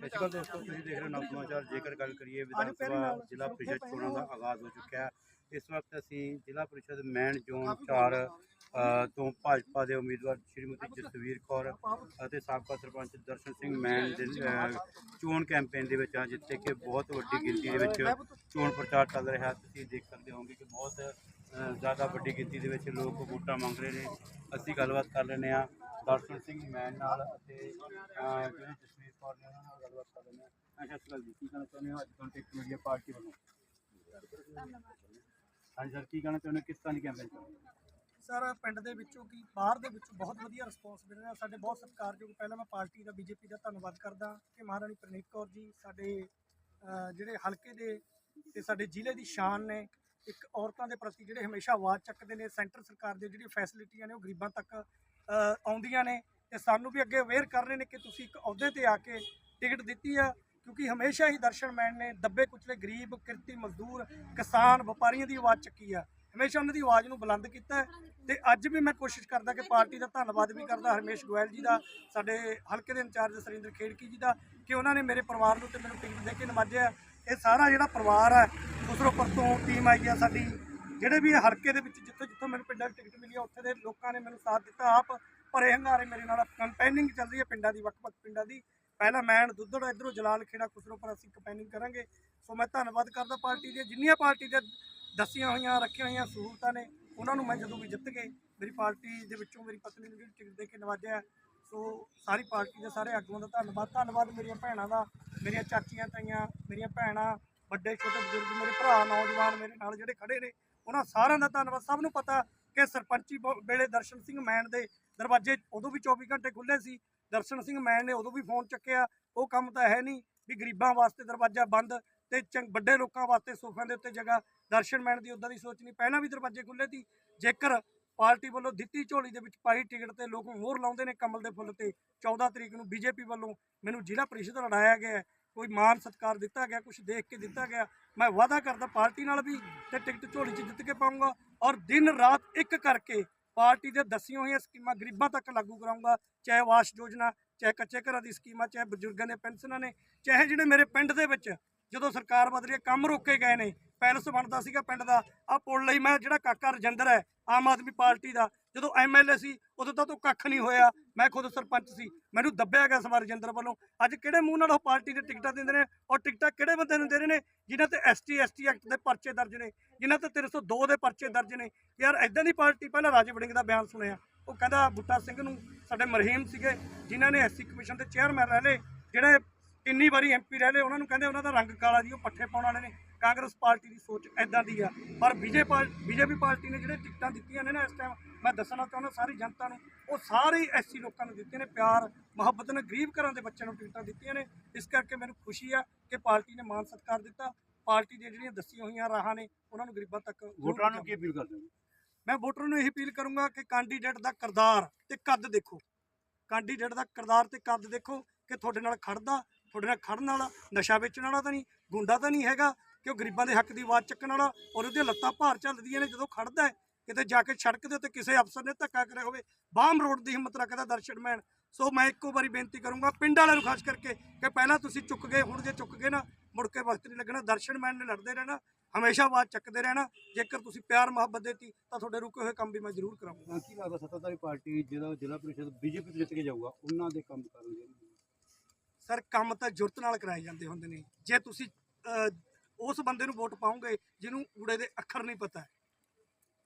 ਸਤਿ ਸ਼੍ਰੀ ਅਕਾਲ ਦੋਸਤੋ ਤੁਸੀਂ ਦੇਖ ਰਹੇ ਹੋ ਨਵ ਸਮਾਚਾਰ ਜੇਕਰ ਗੱਲ ਕਰੀਏ ਵਿਧਾਨ ਸਭਾ ਜ਼ਿਲ੍ਹਾ ਪ੍ਰੀਸ਼ਦ ਚੋਣਾਂ ਦਾ ਆਗਾਜ਼ ਹੋ ਚੁੱਕਿਆ ਹੈ। ਇਸ ਵਕਤ ਅਸੀਂ ਜ਼ਿਲ੍ਹਾ ਪ੍ਰੀਸ਼ਦ ਮੈਨ ਜ਼ੋਨ 4 ਅ, ਤੋਂ ਭਾਜਪਾ ਦੇ ਉਮੀਦਵਾਰ ਸ਼੍ਰੀਮਤੀ ਜਸਵੀਰ ਕੌਰ ਅਤੇ ਸਾਬਕਾ ਸਰਪੰਚ ਦਰਸ਼ਨ ਸਿੰਘ ਮੈਨ ਦੇ ਚੋਣ ਕੈਂਪੇਨ ਦੇ ਵਿੱਚ ਹਾਂ ਜਿੱਥੇ ਕਿ ਬਹੁਤ ਵੱਡੀ ਗਿਣਤੀ ਦੇ ਵਿੱਚ ਚੋਣ ਪ੍ਰਚਾਰ ਚੱਲ ਰਿਹਾ ਤੁਸੀਂ ਦੇਖ ਸਕਦੇ ਹੋਵੋਗੇ ਕਿ ਬਹੁਤ ਜ਼ਿਆਦਾ ਵੱਡੀ ਗਿਣਤੀ ਦੇ ਵਿੱਚ ਲੋਕ ਵੋਟਾਂ ਮੰਗ ਰਹੇ ਨੇ। ਅਸੀਂ ਗੱਲਬਾਤ ਕਰ ਲੈਂਦੇ ਹਾਂ। ਦਰਸ਼ਨ ਸਿੰਘ ਮੈਨ ਨਾਲ ਅਤੇ ਜਿਹੜੇ ਜਸਵੀਰ ਕੌਰ ਨੇ ਉਹਨਾਂ ਨਾਲ ਗੱਲਬਾਤ ਕਰ ਲੈਂਦੇ ਹਾਂ। ਅੱਛਾ ਸਰ ਜੀ, ਕੀ ਕਹਿਣਾ ਚਾਹੁੰਦੇ ਹੋ? ਅੱਜ ਕੰਟੈਕਟ ਮੀਡੀਆ ਪਾਰਟੀ ਵੱਲੋਂ। ਹਾਂਜੀ ਸਰ, ਕੀ ਕਹਿਣਾ ਚਾਹੁੰਦੇ ਹੋ? ਕਿਸ ਤਰ੍ਹਾਂ ਦੀ ਕੈਂਪੇਨ ਚੱਲ ਸਰ ਪਿੰਡ ਦੇ ਵਿੱਚੋਂ ਕੀ, ਬਾਹਰ ਦੇ ਵਿੱਚੋਂ ਬਹੁਤ ਵਧੀਆ ਰਿਸਪੌਂਸ ਮਿਲ ਰਿਹਾ। ਸਾਡੇ ਬਹੁਤ ਸਤਿਕਾਰਯੋਗ, ਪਹਿਲਾਂ ਮੈਂ ਪਾਰਟੀ ਦਾ, ਬੀਜੇਪੀ ਦਾ ਧੰਨਵਾਦ ਕਰਦਾ ਕਿ ਮਹਾਰਾਣੀ ਪ੍ਰਨੀਤ ਕੌਰ ਜੀ ਸਾਡੇ ਜਿਹੜੇ ਹਲਕੇ ਦੇ ਤੇ ਸਾਡੇ ਜ਼ਿਲ੍ਹੇ ਦੀ ਸ਼ਾਨ ਨੇ। ਇੱਕ ਔਰਤਾਂ ਦੇ ਪ੍ਰਤੀ ਜਿਹੜੇ ਹਮੇਸ਼ਾ ਆਵਾਜ਼ ਚੱਕਦੇ ਨੇ, ਸੈਂਟਰ ਸਰਕਾਰ ਦੇ ਜਿਹੜੀਆਂ ਫੈਸਿਲਿਟੀਆਂ ਨੇ ਉਹ ਗਰੀਬਾਂ ਤੱਕ ਆਉਂਦੀਆਂ ਨੇ ਤੇ ਸਾਨੂੰ ਵੀ ਅੱਗੇ ਅਵੇਅਰ ਕਰ ਰਹੇ ਨੇ ਕਿ ਤੁਸੀਂ ਇੱਕ ਅਹੁਦੇ ਤੇ ਆ ਕੇ ਟਿਕਟ ਦਿੱਤੀ ਆ, ਕਿਉਂਕਿ ਹਮੇਸ਼ਾ ਹੀ ਦਰਸ਼ਨ ਮੈਨ ਨੇ ਦੱਬੇ ਕੁਚਲੇ ਗਰੀਬ, ਕਿਰਤੀ ਮਜ਼ਦੂਰ, ਕਿਸਾਨ ਵਪਾਰੀਆਂ ਦੀ ਆਵਾਜ਼ ਚੱਕੀ ਆ। ਹਮੇਸ਼ਾ ਉਹਨਾਂ ਦੀ ਆਵਾਜ਼ ਨੂੰ ਬੁਲੰਦ ਕੀਤਾ ਹੈ ਤੇ ਅੱਜ ਵੀ ਮੈਂ ਕੋਸ਼ਿਸ਼ ਕਰਦਾ ਕਿ ਪਾਰਟੀ ਦਾ ਧੰਨਵਾਦ ਵੀ ਕਰਦਾ, ਹਰਮੇਸ਼ ਗੋਇਲ ਜੀ ਦਾ, ਸਾਡੇ ਹਲਕੇ ਦੇ ਇੰਚਾਰਜ ਸਰਿੰਦਰ ਖੇੜਕੀ ਜੀ ਦਾ, ਕਿ ਉਹਨਾਂ ਨੇ ਮੇਰੇ ਪਰਿਵਾਰ ਨੂੰ ਤੇ ਮੈਨੂੰ ਟਿਕਟ ਦੇ ਕੇ ਨਵਾਜਿਆ। ਇਹ ਸਾਰਾ ਜਿਹੜਾ ਪਰਿਵਾਰ ਹੈ ਖੁਸਰੋਪੁਰ ਤੋਂ ਟੀਮ ਆਈ ਆ ਸਾਡੀ। ਜਿਹੜੇ ਵੀ ਹਲਕੇ ਦੇ ਵਿੱਚ ਜਿੱਥੇ ਜਿੱਥੋਂ ਮੈਨੂੰ ਪਿੰਡਾਂ ਦੀ ਟਿਕਟ ਮਿਲੀ ਆ, ਉੱਥੇ ਦੇ ਲੋਕਾਂ ਨੇ ਮੈਨੂੰ ਸਾਥ ਦਿੱਤਾ। ਆਪ ਭਰੇ ਹੰਗਾਰੇ ਮੇਰੇ ਨਾਲ ਕੰਪੇਨਿੰਗ ਚੱਲ ਰਹੀ ਹੈ ਪਿੰਡਾਂ ਦੀ, ਵੱਖ-ਵੱਖ ਪਿੰਡਾਂ ਦੀ। ਪਹਿਲਾਂ ਮੈਨ ਦੁੱਧੜ ਇਧਰੋਂ, ਜਲਾਲ ਖੇੜਾ ਖੁਸਰੋਪੁਰ ਅਸੀਂ ਕੰਪੇਨਿੰਗ ਕਰਾਂਗੇ। ਸੋ ਮੈਂ ਧੰਨਵਾਦ ਕਰਦਾ ਪਾਰਟੀ ਦੇ, ਜਿੰਨੀਆਂ ਪਾਰਟੀ ਦੇ ਦੱਸੀਆਂ ਹੋਈਆਂ, ਰੱਖੀਆਂ ਹੋਈਆਂ ਸਹੂਲਤਾਂ ਨੇ, ਉਹਨਾਂ ਨੂੰ ਮੈਂ ਜਦੋਂ ਵੀ ਜਿੱਤ ਕੇ ਮੇਰੀ ਪਾਰਟੀ ਦੇ ਵਿੱਚੋਂ ਮੇਰੀ ਪਤਨੀ ਨੂੰ ਜਿਹੜੀ ਟਿਕਟ ਦੇ ਕੇ ਨਵਾਜਿਆ। ਸੋ ਸਾਰੀ ਪਾਰਟੀ ਦੇ ਸਾਰੇ ਆਗੂਆਂ ਦਾ ਧੰਨਵਾਦ। ਧੰਨਵਾਦ ਮੇਰੀਆਂ ਭੈਣਾਂ ਦਾ, ਮੇਰੀਆਂ ਚਾਚੀਆਂ ਤਾਈਆਂ, ਮੇਰੀਆਂ ਭੈਣਾਂ ਵੱਡੇ ਛੋਟੇ ਬਜ਼ੁਰਗ ਮੇਰੇ ਭਰਾ, ਨੌਜਵਾਨ ਮੇਰੇ ਨਾਲ ਜਿਹੜੇ ਖੜੇ ਨੇ, ਉਹਨਾਂ ਸਾਰਿਆਂ ਦਾ ਧੰਨਵਾਦ। ਸਭ ਨੂੰ ਪਤਾ ਕਿ ਸਰਪੰਚੀ ਬ- ਵੇਲੇ ਦਰਸ਼ਨ ਸਿੰਘ ਮੈਨ ਦੇ ਦਰਵਾਜ਼ੇ ਉਦੋਂ ਵੀ 24 ਘੰਟੇ ਖੁੱਲੇ ਸੀ। ਦਰਸ਼ਨ ਸਿੰਘ ਮੈਨ ਨੇ ਉਦੋਂ ਵੀ ਫੋਨ ਚੱਕਿਆ। ਉਹ ਕੰਮ ਤਾਂ ਹੈ ਨਹੀਂ ਵੀ ਗਰੀਬਾਂ ਵਾਸਤੇ ਦਰਵਾਜ਼ਾ ਬੰਦ ਤੇ ਚੰਗ ਵੱਡੇ ਲੋਕਾਂ ਵਾਸਤੇ ਸੋਫਿਆਂ ਦੇ ਉੱਤੇ ਜਗ੍ਹਾ। ਦਰਸ਼ਨ ਮੈਨ ਦੀ ਉਦਾਂ ਦੀ ਸੋਚ ਨਹੀਂ। ਪਹਿਲਾਂ ਵੀ ਦਰਵਾਜ਼ੇ ਖੁੱਲੇ ਸੀ। ਜੇਕਰ ਪਾਰਟੀ ਵੱਲੋਂ ਦਿੱਤੀ ਝੋਲੀ ਦੇ ਵਿੱਚ ਪਾਈ ਟਿਕਟ ਤੇ ਲੋਕ ਹੋਰ ਲਾਉਂਦੇ ਨੇ ਕਮਲ ਦੇ ਫੁੱਲ ਤੇ 14 ਤਰੀਕ ਨੂੰ ਬੀਜੇਪੀ ਵੱਲੋਂ ਮੈਨੂੰ ਜ਼ਿਲ੍ਹਾ ਪ੍ਰੀਸ਼ਦ ਲੜਾਇਆ ਗਿਆ ਕੋਈ ਮਾਨ ਸਤਿਕਾਰ ਦਿੱਤਾ ਗਿਆ ਕੁਝ ਦੇਖ ਕੇ ਦਿੱਤਾ ਗਿਆ ਮੈਂ ਵਾਅਦਾ ਕਰਦਾ ਪਾਰਟੀ ਨਾਲ ਵੀ ਤੇ ਟਿਕਟ ਝੋਲੀ 'ਚ ਜਿੱਤ ਕੇ ਪਾਉਂਗਾ ਔਰ ਦਿਨ ਰਾਤ ਇੱਕ ਕਰਕੇ ਪਾਰਟੀ ਦੇ ਦੱਸੀਆਂ ਹੋਈਆਂ ਸਕੀਮਾਂ ਗਰੀਬਾਂ ਤੱਕ ਲਾਗੂ ਕਰਾਉਂਗਾ ਚਾਹੇ ਆਵਾਸ ਯੋਜਨਾ ਚਾਹੇ ਕੱਚੇ ਘਰਾਂ ਦੀ ਸਕੀਮਾਂ ਚਾਹੇ ਬਜ਼ੁਰਗਾਂ ਦੇ ਪੈਨਸ਼ਨਾਂ ਨੇ ਚਾਹੇ ਜਿਹੜੇ ਮੇਰੇ ਪਿੰਡ ਦੇ ਵਿੱਚ ਜਦੋਂ ਸਰਕਾਰ ਬਦਲੀ ਹੈ, ਕੰਮ ਰੋਕੇ ਗਏ ਨੇ ਪੈਲਸ ਬਣਦਾ ਸੀਗਾ ਪਿੰਡ ਦਾ ਆ ਪੁੱਲ ਲਈ ਮੈਂ ਜਿਹੜਾ ਕਾਕਾ ਰਜਿੰਦਰ ਹੈ ਆਮ ਆਦਮੀ ਪਾਰਟੀ ਦਾ। ਜਦੋਂ ਐਮਐਲਏ ਸੀ, ਉਦੋਂ ਤਾਂ ਤੋਂ ਕੱਖ ਨਹੀਂ ਹੋਇਆ। ਮੈਂ ਖੁਦ ਸਰਪੰਚ ਸੀ। ਮੈਨੂੰ ਦੱਬਿਆ ਗਿਆ ਸਵਾਰ ਰਜਿੰਦਰ ਵੱਲੋਂ। ਅੱਜ ਕਿਹੜੇ ਮੂੰਹ ਨਾਲ ਉਹ ਪਾਰਟੀ ਦੇ ਟਿਕਟਾਂ ਦਿੰਦੇ ਨੇ? ਔਰ ਟਿਕਟਾਂ ਕਿਹੜੇ ਬੰਦੇ ਨੂੰ ਦੇ ਰਹੇ ਨੇ? ਜਿਨ੍ਹਾਂ ਤੇ ਐਸਟੀ ਐਸਟੀ ਐਕਟ ਦੇ ਪਰਚੇ ਦਰਜ ਨੇ। ਜਿਨ੍ਹਾਂ ਤੇ 302 ਦੇ ਪਰਚੇ ਦਰਜ ਨੇ। ਯਾਰ ਐਦਾਂ ਦੀ ਪਾਰਟੀ ਪਹਿਲਾਂ ਰਾਜੇ ਵੜਿੰਗ ਦਾ ਬਿਆਨ ਸੁਣਿਆ। ਉਹ ਕਹਿੰਦਾ ਬੁੱਟਾ ਸਿੰਘ ਨੂੰ ਸਾਡੇ ਮਰਹੀਮ ਸੀਗੇ, ਜਿਨ੍ਹਾਂ ਨੇ ਐਸਸੀ ਕਮਿਸ਼ਨ ਦੇ ਚੇਅਰਮੈਨ ਰਹੇ ਨੇ ਜਿਹੜੇ ਕਿੰਨੀ ਵਾਰੀ ਐਮਪੀ ਰਹੇ ਨੇ ਉਹਨਾਂ ਨੂੰ ਕਹਿੰਦੇ ਉਹਨਾਂ ਦਾ ਰੰਗ ਕਾਲਾ ਜੀ, ਉਹ ਪੱਠੇ ਪਾਉਣ ਵਾਲੇ ਨੇ। ਕਾਂਗਰਸ ਪਾਰਟੀ ਦੀ ਸੋਚ ਐਦਾਂ ਦੀ ਆ। ਪਰ ਬੀਜੇਪੀ ਬੀਜੇਪੀ ਪਾਰਟੀ ਨੇ ਜਿਹੜੇ ਟਿਕਟਾਂ ਦਿੱਤੀਆਂ ਨੇ ਨਾ ਇਸ ਟਾਈਮ ਮੈਂ ਦੱਸਣਾ ਚਾਹੁੰਦਾ ਸਾਰੀ ਜਨਤਾ ਨੂੰ ਉਹ ਸਾਰੇ ਐਸਸੀ ਲੋਕਾਂ ਨੂੰ ਦਿੱਤੀਆਂ ਨੇ। ਪਿਆਰ ਮੁਹੱਬਤ ਨਾਲ ਗਰੀਬ ਘਰਾਂ ਦੇ ਬੱਚਿਆਂ ਨੂੰ ਟਿਕਟਾਂ ਦਿੱਤੀਆਂ ਨੇ। ਇਸ ਕਰਕੇ ਮੈਨੂੰ ਖੁਸ਼ੀ ਆ ਕਿ ਪਾਰਟੀ ਨੇ ਮਾਨ ਸਤਿਕਾਰ ਦਿੱਤਾ। ਪਾਰਟੀ ਦੀਆਂ ਜਿਹੜੀਆਂ ਦੱਸੀਆਂ ਹੋਈਆਂ ਰਾਹਾਂ ਨੇ ਉਹਨਾਂ ਨੂੰ ਗਰੀਬਾਂ ਤੱਕ ਵੋਟਰਾਂ ਨੂੰ ਕੀ ਅਪੀਲ ਕਰਦੇ ਹੋ? ਮੈਂ ਵੋਟਰਾਂ ਨੂੰ ਇਹ ਅਪੀਲ ਕਰੂੰਗਾ ਕਿ ਕੈਂਡੀਡੇਟ ਦਾ ਕਿਰਦਾਰ ਤੇ ਕੱਦ ਦੇਖੋ। ਕੈਂਡੀਡੇਟ ਦਾ ਕਿਰਦਾਰ ਤੇ ਕੱਦ ਦੇਖੋ ਕਿ ਤੁਹਾਡੇ ਨਾਲ ਖੜਦਾ ਤੁਹਾਡੇ ਨਾਲ ਖੜਨ ਵਾਲਾ ਨਸ਼ਾ ਵੇਚਣ ਵਾਲਾ ਤਾਂ ਨਹੀਂ ਗੁੰਡਾ ਤਾਂ ਨਹੀਂ ਹੈਗਾ। ਕਿ ਉਹ ਗਰੀਬਾਂ ਦੇ ਹੱਕ ਦੀ ਆਵਾਜ਼ ਚੱਕਣ ਵਾਲਾ ਔਰ ਉਹਦੀਆਂ ਲੱਤਾਂ ਭਾਰ ਚੱਲਦੀਆਂ ਨੇ ਜਦੋਂ ਖੜਦਾ ਹੈ ਕਿਤੇ ਜਾ ਕੇ ਸੜਕ ਦੇ ਉੱਤੇ ਕਿਸੇ ਅਫਸਰ ਨੇ ਧੱਕਾ ਕਰਿਆ ਹੋਵੇ ਬਾਹਮ ਰੋਡ ਦੀ ਹਿੰਮਤ ਰੱਖਦਾ ਦਰਸ਼ਨਮੈਨ ਸੋ ਮੈਂ ਇੱਕੋ ਵਾਰੀ ਬੇਨਤੀ ਕਰੂੰਗਾ ਪਿੰਡ ਵਾਲਿਆਂ ਨੂੰ ਖਾਸ ਕਰਕੇ ਕਿ ਪਹਿਲਾਂ ਤੁਸੀਂ ਚੁੱਕ ਗਏ ਹੁਣ ਜੇ ਚੁੱਕ ਗਏ ਨਾ ਮੁੜ ਕੇ ਵਕਤ ਨਹੀਂ ਲੱਗਣਾ ਦਰਸ਼ਨਮੈਨ ਨੇ ਲੜਦੇ ਰਹਿਣਾ ਹਮੇਸ਼ਾ ਆਵਾਜ਼ ਚੱਕਦੇ ਰਹਿਣਾ। ਜੇਕਰ ਤੁਸੀਂ ਪਿਆਰ ਮੁਹੱਬਤ ਦੇਤੀ ਤਾਂ ਤੁਹਾਡੇ ਰੁਕੇ ਹੋਏ ਕੰਮ ਵੀ ਮੈਂ ਜ਼ਰੂਰ ਕਰਾਂਗਾ ਕੀ ਲੱਗਦਾ ਸੱਤਾਧਾਰੀ ਪਾਰਟੀ ਜਿਹੜਾ ਜ਼ਿਲ੍ਹਾ ਪ੍ਰੀਸ਼ਦ ਬੀਜੇਪੀ ਤੋਂ ਜਿੱਤ ਕੇ ਜਾਊਗਾ ਉਹਨਾਂ ਦੇ ਕੰਮ ਕਰਨਗੇ ਸਰ ਕੰਮ ਤਾਂ ਜੁਰਤ ਨਾਲ ਕਰਾਏ ਜਾਂਦੇ ਹੁੰਦੇ ਨੇ। ਜੇ ਤੁਸੀਂ ਉਸ ਬੰਦੇ ਨੂੰ ਵੋਟ ਪਾਉਂਗੇ ਜਿਹਨੂੰ ਊੜੇ ਦੇ ਅੱਖਰ ਨਹੀਂ ਪਤਾ।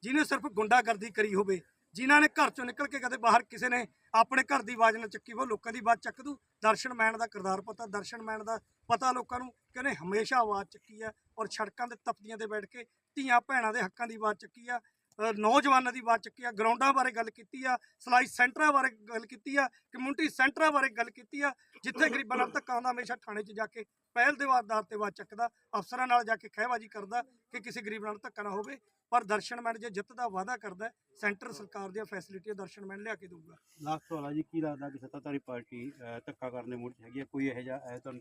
ਜਿਹਨੇ ਸਿਰਫ ਗੁੰਡਾਗਰਦੀ ਕਰੀ ਹੋਵੇ, ਜਿਨ੍ਹਾਂ ਨੇ ਘਰ ਚੋਂ ਨਿਕਲ ਕੇ ਕਦੇ ਬਾਹਰ ਕਿਸੇ ਨੇ ਆਪਣੇ ਘਰ ਦੀ ਆਵਾਜ਼ ਨਾ ਚੱਕੀ ਉਹ ਲੋਕਾਂ ਦੀ ਆਵਾਜ਼ ਚੱਕ ਦੂ ਦਰਸ਼ਨ ਮੈਨ ਦਾ ਕਿਰਦਾਰ ਪਤਾ, ਦਰਸ਼ਨ ਮੈਨ ਦਾ ਪਤਾ ਲੋਕਾਂ ਨੂੰ ਕਿ ਉਹਨੇ ਹਮੇਸ਼ਾ ਆਵਾਜ਼ ਚੱਕੀ ਆ ਔਰ ਸੜਕਾਂ ਦੇ ਤਪਦੀਆਂ ਤੇ ਬੈਠ ਕੇ ਧੀਆਂ ਭੈਣਾਂ ਦੇ ਹੱਕਾਂ ਦੀ ਆਵਾਜ਼ ਚੱਕੀ ਆ। ਨੌਜਵਾਨਾਂ ਦੀ ਆਵਾਜ਼ ਚੱਕੀ ਆ, ਗਰਾਊਂਡਾਂ ਬਾਰੇ ਗੱਲ ਕੀਤੀ ਆ, ਸਲਾਈ ਸੈਂਟਰਾਂ ਬਾਰੇ ਗੱਲ ਕੀਤੀ ਆ, ਕਮਿਊਨਿਟੀ ਸੈਂਟਰਾਂ ਬਾਰੇ ਗੱਲ ਕੀਤੀ ਆ, ਜਿੱਥੇ ਗਰੀਬਾਂ ਨਾਲ ਧੱਕਾ ਹੁੰਦਾ, ਹਮੇਸ਼ਾ ਥਾਣੇ 'ਚ ਜਾ ਕੇ ਪਹਿਲ ਦੇ ਆਧਾਰ ਤੇ ਆਵਾਜ਼ ਚੱਕਦਾ, ਅਫਸਰਾਂ ਨਾਲ ਜਾ ਕੇ ਖਹਿਬਾਜ਼ੀ ਕਰਦਾ ਕਿ ਕਿਸੇ ਗਰੀਬ ਨਾਲ ਧੱਕਾ ਨਾ ਹੋਵੇ, ਪਰ ਦਰਸ਼ਨ ਦਰਸ਼ਨਮੈਨ ਜੇ ਜਿੱਤ ਦਾ ਵਾਅਦਾ ਕਰਦਾ, ਸੈਂਟਰ ਸਰਕਾਰ ਦੀਆਂ ਫੈਸਿਲਿਟੀਆਂ ਦਰਸ਼ਨ ਦਰਸ਼ਨਮੈਨ ਲਿਆ ਕੇ ਦੇਊਗਾ। ਲਾਸਟ ਸਵਾਲ ਹੈ ਜੀ, ਕੀ ਲੱਗਦਾ ਕਿ ਸੱਤਾਧਾਰੀ ਪਾਰਟੀ ਧੱਕਾ ਕਰਨ ਦੇ ਮੂਡ 'ਚ ਹੈਗੀ ਆ? ਕੋਈ ਇਹੋ ਜਿਹਾ ਤੁਹਾਨੂੰ